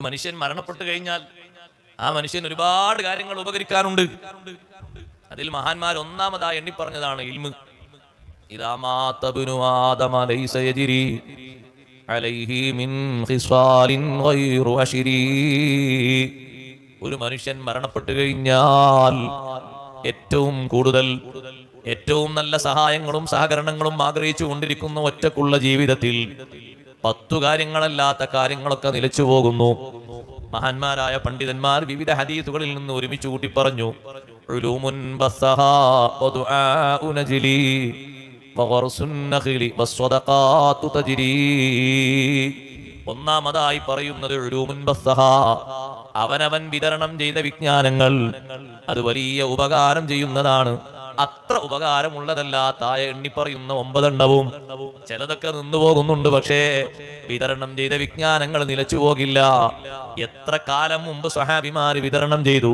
മനുഷ്യൻ മരണപ്പെട്ടു കഴിഞ്ഞാൽ ആ മനുഷ്യൻ ഒരുപാട് കാര്യങ്ങൾ ഉപകരിക്കാനുണ്ട് അതിൽ മഹാന്മാർ ഒന്നാമതായി എണ്ണി പറഞ്ഞതാണ് ഇൽമ് ഒരു മനുഷ്യൻ മരണപ്പെട്ടു കഴിഞ്ഞാൽ ഏറ്റവും കൂടുതൽ ഏറ്റവും നല്ല സഹായങ്ങളും സഹകരണങ്ങളും ആഗ്രഹിച്ചു കൊണ്ടിരിക്കുന്ന ഒറ്റക്കുള്ള ജീവിതത്തിൽ പത്തു കാര്യങ്ങളല്ലാത്ത കാര്യങ്ങളൊക്കെ നിലച്ചു പോകുന്നു. മഹാന്മാരായ പണ്ഡിതന്മാർ വിവിധ ഹദീസുകളിൽ നിന്ന് ഒരുമിച്ച് കൂട്ടി പറഞ്ഞു ഒന്നാമതായി പറയുന്നത് അവനവൻ വിതരണം ചെയ്ത വിജ്ഞാനങ്ങൾ. അത് വലിയ ഉപകാരം ചെയ്യുന്നതാണ്. അത്ര ഉപകാരമുള്ളതല്ലാത്ത എണ്ണിപ്പറയുന്ന എണ്ണി പറയുന്ന ഒമ്പതെണ്ണവും. ചിലതൊക്കെ നിന്നു പോകുന്നുണ്ട് പക്ഷേ വിതരണം ചെയ്ത വിജ്ഞാനങ്ങൾ നിലച്ചു പോകില്ല. എത്ര കാലം മുമ്പ് സഹാബിമാര് വിതരണം ചെയ്തു?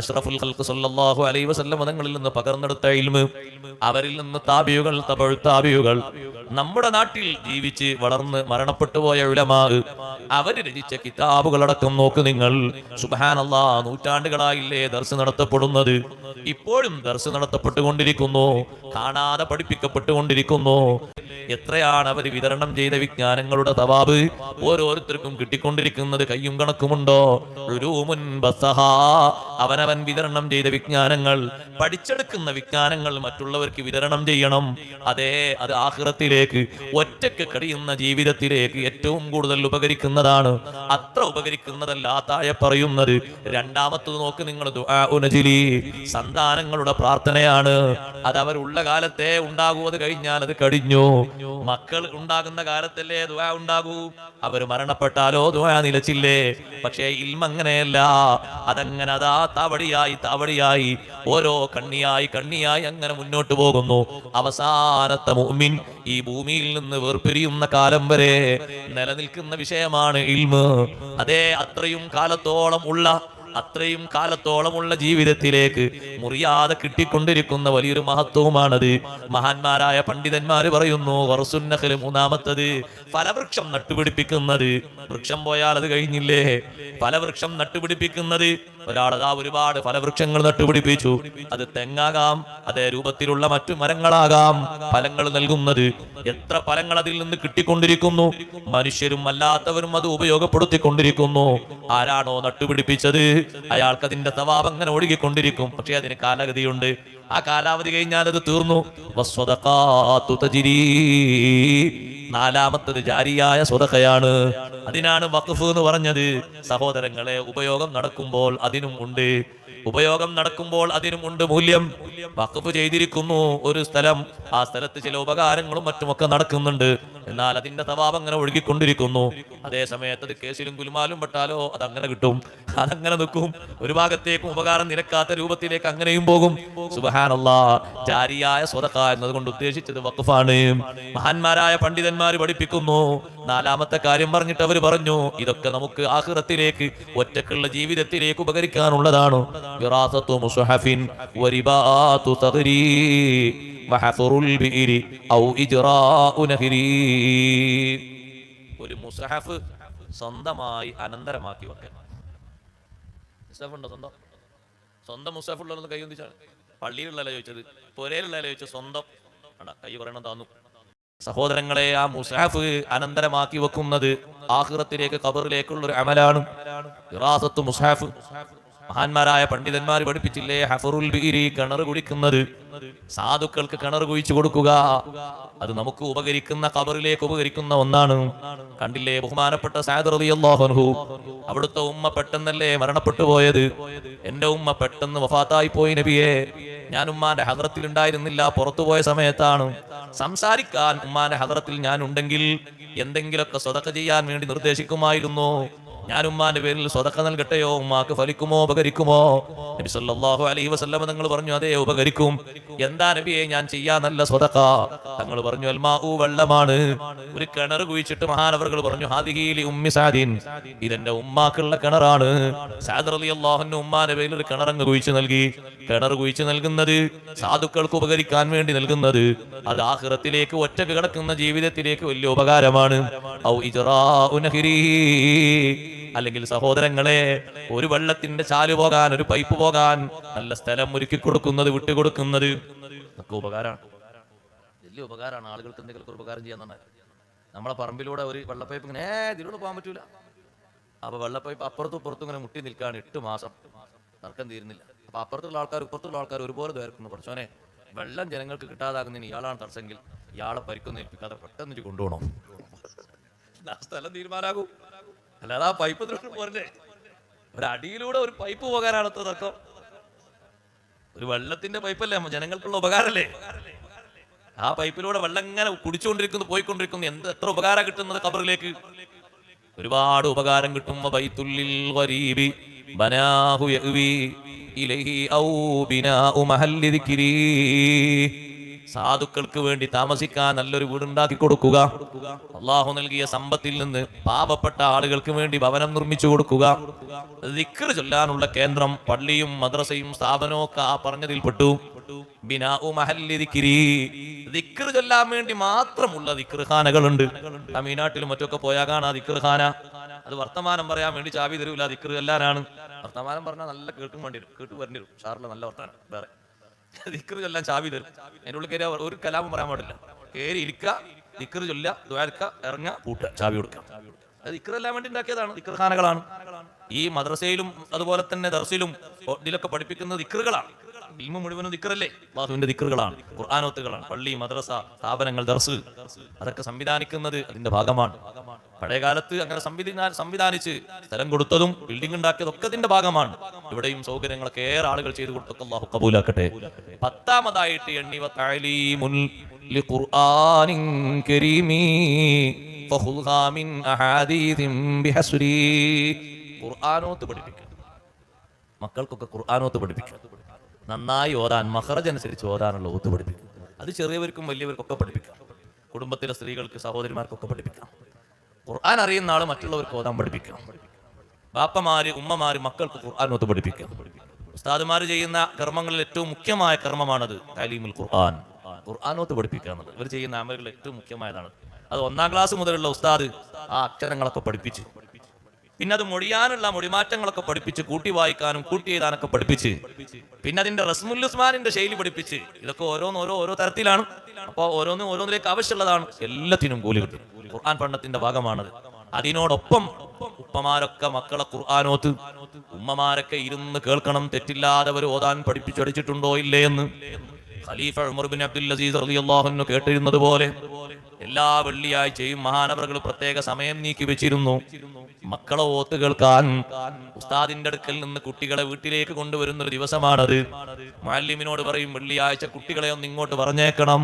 അഷ്റഫുൽ ഖൽഖ് സല്ലല്ലാഹു അലൈഹി മതങ്ങളിൽ നിന്ന് പകർന്നെടുത്ത ഇൽമ് അവരിൽ നിന്ന് താബിയുകൾ തപഴ് താബിയുകൾ. നമ്മുടെ നാട്ടിൽ ജീവിച്ച് വളർന്ന് മരണപ്പെട്ടു പോയ ഉലമാ അവർ രചിച്ച കിതാബുകളടക്കം നോക്ക് നിങ്ങൾ. സുബാനല്ലാ നൂറ്റാണ്ടുകളായില്ലേ ദർസ് നടത്തപ്പെടുന്നത്. ഇപ്പോഴും ദർസ് നടത്തപ്പെട്ടുകൊണ്ടിരിക്കുന്നു കാണാതെ പഠിപ്പിക്കപ്പെട്ടുകൊണ്ടിരിക്കുന്നു. എത്രയാണ് അവർ വിതരണം ചെയ്ത വിജ്ഞാനങ്ങളുടെ തവാബ്? ഓരോരുത്തർക്കും കിട്ടിക്കൊണ്ടിരിക്കുന്നത് കയ്യും കണക്കുമുണ്ടോ. അവനവൻ വിതരണം ചെയ്ത വിജ്ഞാനങ്ങൾ പഠിച്ചെടുക്കുന്ന വിജ്ഞാനങ്ങൾ മറ്റുള്ളവർക്ക് വിതരണം ചെയ്യണം. അതേ അത് ആഹ്റത്തിലേക്ക് ഒറ്റയ്ക്ക് കഴിയുന്ന ജീവിതത്തിലേക്ക് ഏറ്റവും കൂടുതൽ ഉപകരിക്കുന്നതാണ്. അത്ര ഉപകരിക്കുന്നതല്ല പറയുന്നത്. രണ്ടാമത്തത് നോക്ക് നിങ്ങൾ ഉനജിലി. സന്താനങ്ങളുടെ പ്രാർത്ഥനയാണ്. അത് അവരുള്ള കാലത്തെ ഉണ്ടാകൂ. കഴിഞ്ഞാൽ അത് കഴിഞ്ഞു. മക്കൾ ഉണ്ടാകുന്ന കാലത്തല്ലേ ദുആ ഉണ്ടാകൂ? അവർ മരണപ്പെട്ടാലോ ദുആ നിലച്ചില്ലേ? പക്ഷേ ഇൽമ അങ്ങനെയല്ല അതങ്ങനെ അതാ തവടിയായി തവടിയായി ഓരോ കണ്ണിയായി കണ്ണിയായി അങ്ങനെ മുന്നോട്ട് പോകുന്നു. അവസാനത്തെ മുഅ്മിൻ ഈ ഭൂമിയിൽ നിന്ന് വേർപിരിയുന്ന കാലം വരെ നിലനിൽക്കുന്ന വിഷയമാണ് ഇൽമ്. അതേ അത്രയും കാലത്തോളം ഉള്ള അത്രയും കാലത്തോളമുള്ള ജീവിതത്തിലേക്ക് മുറിയാതെ കിട്ടിക്കൊണ്ടിരിക്കുന്ന വലിയൊരു മഹത്വവുമാണത്. മഹാന്മാരായ പണ്ഡിതന്മാര് പറയുന്നു വറസുന്നഹൽ മൂന്നാമത്തത് ഫലവൃക്ഷം നട്ടുപിടിപ്പിക്കുന്നത്. വൃക്ഷം പോയാൽ അത് കഴിഞ്ഞില്ലേ? ഫലവൃക്ഷം നട്ടുപിടിപ്പിക്കുന്നത്. ഒരാളതാ ഒരുപാട് ഫലവൃക്ഷങ്ങൾ നട്ടുപിടിപ്പിച്ചു. അത് തെങ്ങാകാം അതേ രൂപത്തിലുള്ള മറ്റു മരങ്ങളാകാം ഫലങ്ങൾ നൽകുന്നത്. എത്ര ഫലങ്ങൾ അതിൽ നിന്ന് കിട്ടിക്കൊണ്ടിരിക്കുന്നു? മനുഷ്യരും അല്ലാത്തവരും അത് ഉപയോഗപ്പെടുത്തിക്കൊണ്ടിരിക്കുന്നു. ആരാണോ നട്ടുപിടിപ്പിച്ചത്? അയാൾക്ക് അതിന്റെ സവാബ് അങ്ങനെ ഒഴുകിക്കൊണ്ടിരിക്കും. പക്ഷെ അതിന് കാലഗതിയുണ്ട്. ആ കാലാവധി കഴിഞ്ഞാൽ അത് തീർന്നു. നാലാമത്തത് ജാരിയായ സ്വതക്കയാണ് അതിനാണ് വഖഫ് എന്ന് പറഞ്ഞത്. സഹോദരങ്ങളെ ഉപയോഗം നടക്കുമ്പോൾ അതിനും ഉണ്ട്. ഉപയോഗം നടക്കുമ്പോൾ അതിനും ഉണ്ട് മൂല്യം. വഖഫ് ചെയ്തിരിക്കുന്നു ഒരു സ്ഥലം. ആ സ്ഥലത്ത് ചില ഉപകാരങ്ങളും മറ്റുമൊക്കെ നടക്കുന്നുണ്ട്. എന്നാൽ അതിന്റെ തവാബ് അങ്ങനെ ഒഴുകിക്കൊണ്ടിരിക്കുന്നു. അതേ സമയത്ത് അത് കേസിലും കുലുമാലും പെട്ടാലോ അതങ്ങനെ കിട്ടും. അതങ്ങനെ നിൽക്കും. ഒരു ഭാഗത്തേക്കും ഉപകാരം നിരക്കാത്ത രൂപത്തിലേക്ക് അങ്ങനെയും പോകും. ജാരിയായ സ്വതക്ക എന്നതുകൊണ്ട് ഉദ്ദേശിച്ചത് വഖഫാണ്. മഹാന്മാരായ പണ്ഡിതന്മാർ പഠിപ്പിക്കുന്നു. നാലാമത്തെ കാര്യം പറഞ്ഞിട്ട് അവർ പറഞ്ഞു ഇതൊക്കെ നമുക്ക് ആഹ്റത്തിലേക്ക് ഒറ്റക്കുള്ള ജീവിതത്തിലേക്ക് ഉപകരിക്കാനുള്ളതാണ്. ഒരു മുസ്ഹഫ് സ്വന്തമായി അനന്തരമാക്കി ഉണ്ടോ സ്വന്തം? സ്വന്തം മുസഹഫ് ഉള്ളതെന്ന് കൈ ഒന്നിച്ചാണ്. പള്ളിയിലുള്ളല്ല ചോദിച്ചത്? പുരയിലുള്ളല്ല ചോദിച്ചത്? സ്വന്തം. കൈ പറയണം താന്നു. സഹോദരങ്ങളെ ആ മുസാഫ് അനന്തരമാക്കി വെക്കുന്നത് ആഹ്റത്തിലേക്ക് കബറിലേക്കുള്ള ഒരു അമലാണ് മുസാഫ്. മഹാന്മാരായ പണ്ഡിതന്മാർ പഠിപ്പിച്ചില്ലേ ഹഫറുൽ ബീരി കിണർ കുടിക്കുന്നത്. സാധുക്കൾക്ക് കിണർ കുഴിച്ചു കൊടുക്കുക. അത് നമുക്ക് ഉപകരിക്കുന്ന കബറിലേക്ക് ഉപകരിക്കുന്ന ഒന്നാണ്. കണ്ടില്ലേ ബഹുമാനപ്പെട്ട സാദ് റളിയല്ലാഹു അൻഹു? അവിടുത്തെ ഉമ്മ പെട്ടെന്നല്ലേ മരണപ്പെട്ടു പോയത്? എന്റെ ഉമ്മ പെട്ടെന്ന് വഫാത്തായി പോയി നബിയെ. ഞാൻ ഉമ്മാന്റെ ഹദ്രത്തിൽ ഉണ്ടായിരുന്നില്ല പുറത്തുപോയ സമയത്താണ്. സംസാരിക്കാൻ ഉമ്മാന്റെ ഹദ്രത്തിൽ ഞാൻ ഉണ്ടെങ്കിൽ എന്തെങ്കിലുമൊക്കെ സ്വതക്ക ചെയ്യാൻ വേണ്ടി നിർദ്ദേശിക്കുമായിരുന്നു. ഞാൻ ഉമ്മാന്റെ പേരിൽ സ്വതക്ക നൽകട്ടെയോ ഉമ്മാക്ക് ഫലിക്കുമോ ഉപകരിക്കുമോ? നബി സല്ലല്ലാഹു അലൈഹി വസല്ലം തങ്ങൾ പറഞ്ഞു അതെ ഉപകരിക്കും. എന്താ നബിയെ ഞാൻ ചെയ്യാ നല്ല സ്വതക്ക? തങ്ങൾ പറഞ്ഞു അൽമാഉ വെള്ളമാണ്. ഒരു കിണർ കുഴിച്ചിട്ട് മഹാനവറുകൾ പറഞ്ഞു ഹാദിഹീലി ഉമ്മി സാദിൻ. ഇതെന്റെ ഉമ്മാക്കുള്ള കിണറാണ്. സാദ് റളിയല്ലാഹു ഉമ്മാന്റെ പേരിൽ ഒരു കിണറങ്ങ് കുഴിച്ചു നൽകി. കിണർ കുഴിച്ചു നൽകുന്നത് സാധുക്കൾക്ക് ഉപകരിക്കാൻ വേണ്ടി നൽകുന്നത്. അത് ആഹ്റത്തിലേക്ക് ഒറ്റയ്ക്ക് കിടക്കുന്ന ജീവിതത്തിലേക്ക് വലിയ ഉപകാരമാണ്. ഔ ഇജറാ നഹ്രി. അല്ലെങ്കിൽ സഹോദരങ്ങളെ ഒരു വെള്ളത്തിന്റെ ചാൽ പോകാൻ ഒരു പൈപ്പ് പോകാൻ നല്ല സ്ഥലം ഒരുക്കി കൊടുക്കുന്നത് വിട്ടുകൊടുക്കുന്നത് ഒക്കെ ഉപകാരമാണ് വലിയ ഉപകാരമാണ് ആളുകൾക്ക് എന്തെങ്കിലും ഉപകാരം ചെയ്യാൻ തന്നെ നമ്മളെ പറമ്പിലൂടെ ഒരു വെള്ളപ്പൈപ്പ് ഇങ്ങനെ ഏ ഇതിലൂടെ പോകാൻ പറ്റൂല. അപ്പൊ വെള്ളപ്പൈപ്പ് അപ്പുറത്തും ഇപ്പുറത്തും ഇങ്ങനെ മുട്ടി നിൽക്കാണ് എട്ട് മാസം. തർക്കം തീരുന്നില്ല. അപ്പൊ അപ്പുറത്തുള്ള ആൾക്കാർ ഇപ്പുറത്തുള്ള ആൾക്കാർ ഒരുപോലെ ദ്വേർക്കുന്നു പഠിച്ചോനെ വെള്ളം ജനങ്ങൾക്ക് കിട്ടാതാകുന്നതിന് ഇയാളാണ് തടസ്സെങ്കിൽ ഇയാളെ പരിക്കൊന്നും ഏൽപ്പിക്കാതെ പെട്ടെന്ന് കൊണ്ടുപോകണം. സ്ഥലം തീരുമാനാകും. അല്ലാതെ ആ പൈപ്പ് പോരണ്ടേ ഒരടിയിലൂടെ ഒരു പൈപ്പ് പോകാനാണ് അത്ര ഒരു വെള്ളത്തിന്റെ പൈപ്പല്ലേ ജനങ്ങൾക്കുള്ള ഉപകാരല്ലേ? ആ പൈപ്പിലൂടെ വെള്ളം ഇങ്ങനെ കുടിച്ചുകൊണ്ടിരിക്കുന്നു പോയിക്കൊണ്ടിരിക്കുന്നു. എന്ത് എത്ര ഉപകാരം കിട്ടുന്നത് കബറിലേക്ക് ഒരുപാട് ഉപകാരം കിട്ടും. ബനാഹു ഇലൈഹി ഔ ബിനാഉ മഹല്ലി ദിക്രി സാധുക്കൾക്ക് വേണ്ടി താമസിക്കാൻ നല്ലൊരു വീടുണ്ടാക്കി കൊടുക്കുക. അള്ളാഹു നൽകിയ സമ്പത്തിൽ നിന്ന് പാപപ്പെട്ട ആളുകൾക്ക് വേണ്ടി ഭവനം നിർമ്മിച്ചു കൊടുക്കുക. ദിക്ർ ചൊല്ലാനുള്ള കേന്ദ്രം പള്ളിയും മദ്രസയും സ്ഥാപനവും ഒക്കെ ആ ദിക്രി. ദിക്ർ ചൊല്ലാൻ വേണ്ടി മാത്രമുള്ള ദിക്ർ ഖാനകളുണ്ട് തമിഴ്നാട്ടിലും മറ്റൊക്കെ പോയാൽ കാണാ ദിക്ർ ഖാന അത് വർത്തമാനം പറയാൻ വേണ്ടി ചാവി തരൂല. ദിക്ർ എല്ലാരാണ് വർത്തമാനം പറഞ്ഞാൽ നല്ല കേട്ടും വേണ്ടി വരും. കേട്ടു വരേണ്ടി വരും. നല്ല വർത്തമാനം. വേറെ. ദിക്ർ ചൊല്ലാൻ ചാവി തരും. അതിന്റെ ഉള്ളിൽ കയറി ഒരു കലാപം പറയാൻ പാടില്ല. കയറി ഇരിക്കുക ദിക്കർ ചൊല്ല ദ്വാരക്ക ഇറങ്ങ കൂട്ടുക ചാവി കൊടുക്കുക. അത് ദിക്ർ എല്ലാം വേണ്ടി ഉണ്ടാക്കിയതാണ്. ദിക്ർ ഖാനകളാണ് ഈ മദ്രസയിലും അതുപോലെ തന്നെ ദർസിലും ഇതിലൊക്കെ പഠിപ്പിക്കുന്നത് ദിക്റുകളാണ്. ഇൽമ മുഴുവനും ദിക്കറല്ലേ അള്ളാഹുവിന്റെ ദിക്കറുകളാണ് ഖുർആാനോത്തുകളാണ് പള്ളി മദ്രസ സ്ഥാപനങ്ങൾ ദർസ്. അതൊക്കെ സംവിധാനിക്കുന്നത് അതിന്റെ ഭാഗമാണ്. പഴയ കാലത്ത് അങ്ങനെ സംവിധാന സംവിധാനിച്ച് സ്ഥലം കൊടുത്തതും ബിൽഡിംഗ് ഉണ്ടാക്കിയതൊക്കെ അതിന്റെ ഭാഗമാണ്. ഇവിടെയും സൗകര്യങ്ങളൊക്കെ ഏറെ ആളുകൾ ചെയ്തു കൊടുത്തൊക്കെ അള്ളാഹു കബൂലാക്കട്ടെ. പത്താമതായിട്ട് എണ്ണിവ താലീമുൽ ഖുർആനോത്ത് പഠിപ്പിക്കുക. മക്കൾക്കൊക്കെ ഖുർആാനോത്ത് പഠിപ്പിക്കും നന്നായി ഓതാൻ മഹറജ് അനുസരിച്ച് ഓതാനുള്ള ഊത്ത് പഠിപ്പിക്കും. അത് ചെറിയവർക്കും വലിയവർക്കൊക്കെ പഠിപ്പിക്കാം. കുടുംബത്തിലെ സ്ത്രീകൾക്ക് സഹോദരിമാർക്കൊക്കെ പഠിപ്പിക്കാം. ഖുർആൻ അറിയുന്ന ആൾ മറ്റുള്ളവർക്ക് ഓതാൻ പഠിപ്പിക്കാം. ബാപ്പമാര് ഉമ്മമാര് മക്കൾക്ക് ഖുർആാനോത്ത് പഠിപ്പിക്കാം. ഉസ്താദുമാർ ചെയ്യുന്ന കർമ്മങ്ങളിൽ ഏറ്റവും മുഖ്യമായ കർമ്മമാണത് താലീമുൽ ഖുർആൻ. ഖുർആാനോത്ത് പഠിപ്പിക്കുക എന്നത് ഇവർ ചെയ്യുന്ന അമലുകളിൽ ഏറ്റവും മുഖ്യമായതാണ്. അത് ഒന്നാം ക്ലാസ് മുതലുള്ള ഉസ്താദ് ആ അക്ഷരങ്ങളൊക്കെ പഠിപ്പിച്ച് പിന്നെ അത് മൊഴിയാനുള്ള മൊഴിമാറ്റങ്ങളൊക്കെ പഠിപ്പിച്ച് കൂട്ടി വായിക്കാനും കൂട്ടി എഴുതാനൊക്കെ പഠിപ്പിച്ച് പിന്നെ അതിന്റെ റസ്മുല്ലുസ്മാനിന്റെ ശൈലി പഠിപ്പിച്ച് ഇതൊക്കെ ഓരോന്നോരോ ഓരോ തരത്തിലാണ്. അപ്പോൾ ഓരോന്നും ഓരോന്നിലേക്ക് ആവശ്യമുള്ളതാണ്. എല്ലാത്തിനും കൂലി കിട്ടും. ഖുർആൻ പഠനത്തിന്റെ ഭാഗമാണത്. അതിനോടൊപ്പം ഉപ്പമാരൊക്കെ മക്കളെ ഖുർആാനോത്ത് ഉമ്മമാരൊക്കെ ഇരുന്ന് കേൾക്കണം. തെറ്റില്ലാതെ അവർ ഓതാൻ പഠിപ്പിച്ചടിച്ചിട്ടുണ്ടോ ഇല്ലേ എന്ന്. ഖലീഫ ഉമർ അബ്ദുൽ അസീസ് റളിയല്ലാഹു അൻഹു കേട്ടിരുന്നത് പോലെ. എല്ലാ വെള്ളിയാഴ്ചയും മഹാനവറുകൾ പ്രത്യേക സമയം നീക്കി വെച്ചിരുന്നു. മക്കളെ ഓത്ത് കേൾക്കാൻ ഉസ്താദിന്റെ അടുക്കൽ നിന്ന് കുട്ടികളെ വീട്ടിലേക്ക് കൊണ്ടുവരുന്ന ഒരു ദിവസമാണത്. മാലിമിനോട് പറയും വെള്ളിയാഴ്ച കുട്ടികളെ ഒന്ന് ഇങ്ങോട്ട് പറഞ്ഞേക്കണം.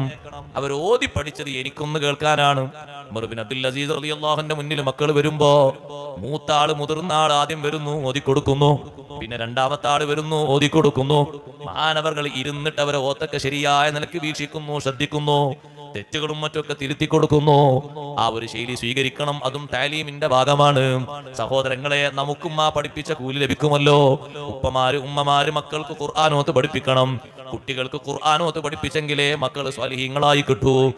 അവർ ഓതി പഠിച്ചത് എനിക്കൊന്ന് കേൾക്കാനാണ്. അബ്ദുൽ അസീസ് റളിയല്ലാഹുവിന്റെ മുന്നിൽ മക്കൾ വരുമ്പോ മൂത്താൾ മുതിർന്ന ആൾ ആദ്യം വരുന്നു ഓതി കൊടുക്കുന്നു. പിന്നെ രണ്ടാമത്തെ ആൾ വരുന്നു ഓതി കൊടുക്കുന്നു. മാനവർകൾ ഇരുന്നിട്ട് അവരെ ഓത്തൊക്കെ ശരിയായ നിലയ്ക്ക് വീക്ഷിക്കുന്നു ശ്രദ്ധിക്കുന്നു. തെറ്റുകളും മറ്റൊക്കെ തിരുത്തി കൊടുക്കുന്നു. ആ ഒരു ശൈലി സ്വീകരിക്കണം. അതും താലീമിന്റെ ഭാഗമാണ്. സഹോദരങ്ങളെ നമുക്കും ആ പഠിപ്പിച്ച കൂലി ലഭിക്കുമല്ലോ. ഉപ്പമാര് ഉമ്മമാര് മക്കൾക്ക് ഖുർആാനോത്ത് പഠിപ്പിക്കണം. കുട്ടികൾക്ക് ഖുർആാനോത്ത് പഠിപ്പിച്ചെങ്കിലേ മക്കൾ സ്വാലിഹീങ്ങളായി കിട്ടൂ.